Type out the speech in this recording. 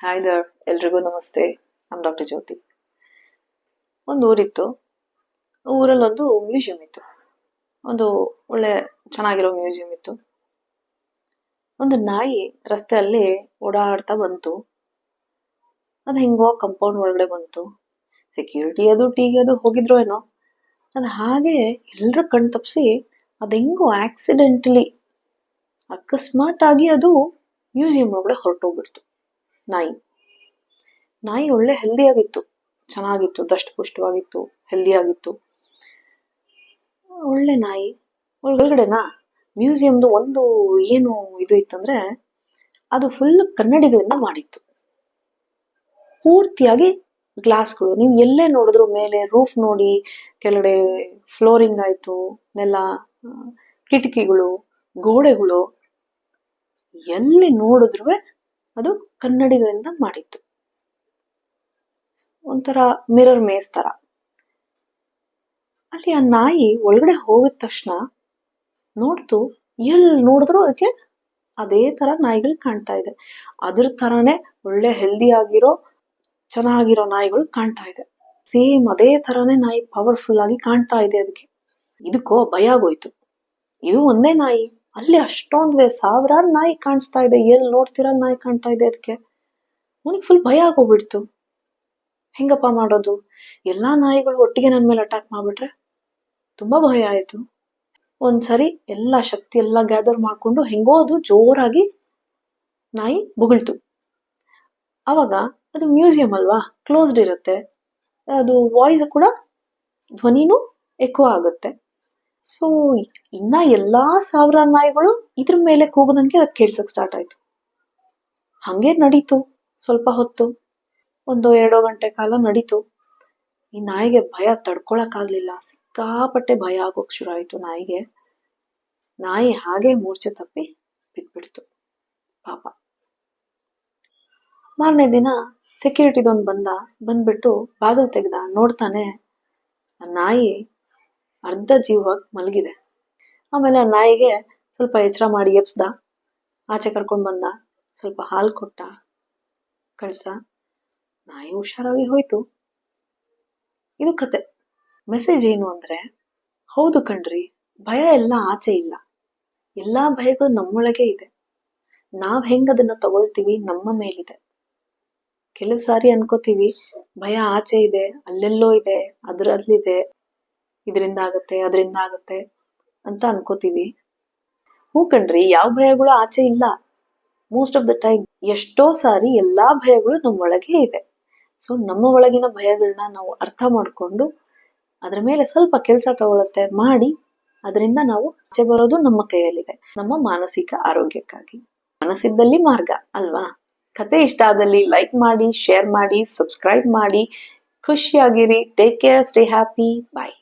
Hi there ಎಲ್ರಿಗೂ ನಮಸ್ತೆ. ನಾನು ಡಾಕ್ಟರ್ ಜ್ಯೋತಿ ಒಂದು ಊರಿತ್ತು. ಊರಲ್ಲಿ ಒಂದು ಮ್ಯೂಸಿಯಂ ಇತ್ತು. ಒಂದು ಒಳ್ಳೆ ಚೆನ್ನಾಗಿರೋ ಮ್ಯೂಸಿಯಂ ಇತ್ತು. ಒಂದು ನಾಯಿ ರಸ್ತೆಯಲ್ಲಿ ಓಡಾಡ್ತಾ ಬಂತು. ಅದು ಹಿಂಗೋ ಕಂಪೌಂಡ್ ಒಳಗಡೆ ಬಂತು. ಸೆಕ್ಯೂರಿಟಿ ಅದು ಟೀಗೆ ಅದು ಹೋಗಿದ್ರು ಏನೋ. ಅದು ಹಾಗೆ ಎಲ್ಲರ ಕಣ್ ತಪ್ಪಿಸಿ ಅದು ಹೆಂಗೋ ಆಕ್ಸಿಡೆಂಟ್ಲಿ ಅಕಸ್ಮಾತ್ ಆಗಿ ಅದು ಮ್ಯೂಸಿಯಂ ಒಳಗಡೆ ಹೊರಟೋಗ್ಬಿಡ್ತು. ನಾಯಿ. ನಾಯಿ ಒಳ್ಳೆ ಹೆಲ್ದಿ ಆಗಿತ್ತು. ಚೆನ್ನಾಗಿತ್ತು ದಷ್ಟಪುಷ್ಟವಾಗಿತ್ತು ಹೆಲ್ದಿ ಆಗಿತ್ತು. ಒಳ್ಳೆ ನಾಯಿ. ಒಳಗಡೆನಾ ಮ್ಯೂಸಿಯಂದು ಒಂದು ಏನು ಇದು ಇತ್ತಂದ್ರೆ, ಅದು ಫುಲ್ ಕನ್ನಡಿಗಳಿಂದ ಮಾಡಿತ್ತು. ಪೂರ್ತಿಯಾಗಿ ಗ್ಲಾಸ್ಗಳು ನೀವು ಎಲ್ಲೇ ನೋಡಿದ್ರು ಮೇಲೆ ರೂಫ್ ನೋಡಿ, ಕೆಳಗಡೆ ಫ್ಲೋರಿಂಗ್ ಆಯ್ತು, ನೆಲ, ಕಿಟಕಿಗಳು, ಗೋಡೆಗಳು, ಎಲ್ಲಿ ನೋಡಿದ್ರು ಅದು ಕನ್ನಡಿಗಳಿಂದ ಮಾಡಿತ್ತು ಒಂಥರ ಮಿರರ್ ಮೇಸ್ ತರ. ಅಲ್ಲಿ ಆ ನಾಯಿ ಒಳಗಡೆ ಹೋಗಿದ ತಕ್ಷಣ ನೋಡ್ತು ಎಲ್ಲಿ ನೋಡಿದ್ರು ಅದಕ್ಕೆ ಅದೇ ತರ ನಾಯಿಗಳು ಕಾಣ್ತಾ ಇದೆ. ಅದ್ರ ತರಾನೇ ಒಳ್ಳೆ ಹೆಲ್ದಿ ಆಗಿರೋ, ಚೆನ್ನಾಗಿರೋ ನಾಯಿಗಳು ಕಾಣ್ತಾ ಇದೆ. ಸೇಮ್ ಅದೇ ತರಾನೇ ನಾಯಿ ಪವರ್ಫುಲ್ ಆಗಿ ಕಾಣ್ತಾ ಇದೆ ಅದಕ್ಕೆ. ಇದಕ್ಕೋ ಭಯ ಆಗೋಯ್ತು. ಇದು ಒಂದೇ ನಾಯಿ. ಅಲ್ಲಿ ಅಷ್ಟೊಂದಿದೆ ಸಾವಿರಾರು ನಾಯಿ ಕಾಣಿಸ್ತಾ ಇದೆ. ಎಲ್ಲಿ ನೋಡ್ತಿರೋ ನಾಯಿ ಕಾಣ್ತಾ ಇದೆ ಅದಕ್ಕೆ ಅವನಿಗೆ ಫುಲ್ ಭಯ ಆಗೋಗ್ಬಿಡ್ತು. ಹೆಂಗಪ್ಪ ಮಾಡೋದು? ಎಲ್ಲಾ ನಾಯಿಗಳು ಒಟ್ಟಿಗೆ ನನ್ನ ಮೇಲೆ ಅಟ್ಯಾಕ್ ಮಾಡಿಬಿಟ್ರೆ ತುಂಬಾ ಭಯ ಆಯಿತು. ಒಂದ್ಸರಿ ಎಲ್ಲ ಶಕ್ತಿ ಎಲ್ಲ ಗ್ಯಾದರ್ ಮಾಡ್ಕೊಂಡು ಹೆಂಗೋ ಅದು ಜೋರಾಗಿ ನಾಯಿ ಬುಗಳ್ತು. ಅವಾಗ ಅದು ಮ್ಯೂಸಿಯಂ ಅಲ್ವಾ? ಕ್ಲೋಸ್ಡ್ ಇರುತ್ತೆ. ಅದು ವಾಯ್ಸ್ ಕೂಡ ಧ್ವನಿನೂ ಎಕೋ ಆಗುತ್ತೆ. ಸೊ ಇನ್ನ ಎಲ್ಲಾ ಸಾವಿರ ನಾಯಿಗಳು ಇದ್ರ ಮೇಲೆ ಕೂಗೋದಂಗೆ ಅದ್ ಕೇಳ್ಸಕ್ ಸ್ಟಾರ್ಟ್ ಆಯ್ತು. ಹಂಗೆ ನಡೀತು, ಸ್ವಲ್ಪ ಹೊತ್ತು. ಒಂದು ಎರಡು ಗಂಟೆ ಕಾಲ ನಡೀತು. ಈ ನಾಯಿಗೆ ಭಯ ತಡ್ಕೊಳಕ್ ಆಗ್ಲಿಲ್ಲ. ಸಿಕ್ಕಾಪಟ್ಟೆ ಭಯ ಆಗೋಕ್ ಶುರು ಆಯ್ತು ನಾಯಿಗೆ. ನಾಯಿ ಹಾಗೆ ಮೂರ್ಛೆ ತಪ್ಪಿ ಬಿದ್ಬಿಡ್ತು. ಪಾಪ. ಮಾರನೇ ದಿನ ಸೆಕ್ಯೂರಿಟಿದೊಂದು ಬಂದ, ಬಂದ್ಬಿಟ್ಟು ಬಾಗಿಲು ತೆಗ್ದ, ನೋಡ್ತಾನೆ ನಾಯಿ ಅರ್ಧ ಜೀವವಾಗಿ ಮಲಗಿದೆ. ಆಮೇಲೆ ಆ ನಾಯಿಗೆ ಸ್ವಲ್ಪ ಎಚ್ಚರ ಮಾಡಿ ಎಬ್ಸ್ದ. ಆಚೆ ಕರ್ಕೊಂಡ್ ಬಂದ. ಸ್ವಲ್ಪ ಹಾಲು ಕೊಟ್ಟ. ಕಳ್ಸ. ನಾಯಿ ಹುಷಾರಾಗಿ ಹೋಯ್ತು. ಇದು ಕತೆ. ಮೆಸೇಜ್ ಏನು ಅಂದ್ರೆ, ಹೌದು ಕಣ್ರಿ, ಭಯ ಎಲ್ಲ ಆಚೆ ಇಲ್ಲ. ಎಲ್ಲಾ ಭಯಗಳು ನಮ್ಮೊಳಗೆ ಇದೆ. ನಾವ್ ಹೆಂಗ್ ಅದನ್ನ ತಗೊಳ್ತೀವಿ ನಮ್ಮ ಮೇಲಿದೆ. ಕೆಲವು ಸಾರಿ ಅನ್ಕೋತೀವಿ, ಭಯ ಆಚೆ ಇದೆ, ಅಲ್ಲೆಲ್ಲೋ ಇದೆ, ಅದ್ರಲ್ಲಿದೆ. ಇದರಿಂದ ಆಗತ್ತೆ, ಅದರಿಂದ ಆಗತ್ತೆ ಅಂತ ಅನ್ಕೋತೀವಿ. ಹ್ಞೂ ಕಣ್ರಿ, ಯಾವ ಭಯಗಳು ಆಚೆ ಇಲ್ಲ. ಮೋಸ್ಟ್ ಆಫ್ ದ ಟೈಮ್ ಎಷ್ಟೋ ಸಾರಿ ಎಲ್ಲಾ ಭಯಗಳು ನಮ್ಮ ಒಳಗೆ ಇದೆ. ಸೊ ನಮ್ಮ ಒಳಗಿನ ಭಯಗಳನ್ನ ನಾವು ಅರ್ಥ ಮಾಡ್ಕೊಂಡು ಅದ್ರ ಮೇಲೆ ಸ್ವಲ್ಪ ಕೆಲಸ ತಗೊಳತ್ತೆ ಮಾಡಿ ಅದರಿಂದ ನಾವು ಆಚೆ ಬರೋದು ನಮ್ಮ ಕೈಯಲ್ಲಿದೆ. ನಮ್ಮ ಮಾನಸಿಕ ಆರೋಗ್ಯಕ್ಕಾಗಿ. ಮನಸ್ಸಿದ್ದಲ್ಲಿ ಮಾರ್ಗ ಅಲ್ವಾ? ಕತೆ ಇಷ್ಟ ಆದಲ್ಲಿ ಲೈಕ್ ಮಾಡಿ ಶೇರ್ ಮಾಡಿ ಸಬ್ಸ್ಕ್ರೈಬ್ ಮಾಡಿ. ಖುಷಿಯಾಗಿರಿ. Take care stay happy bye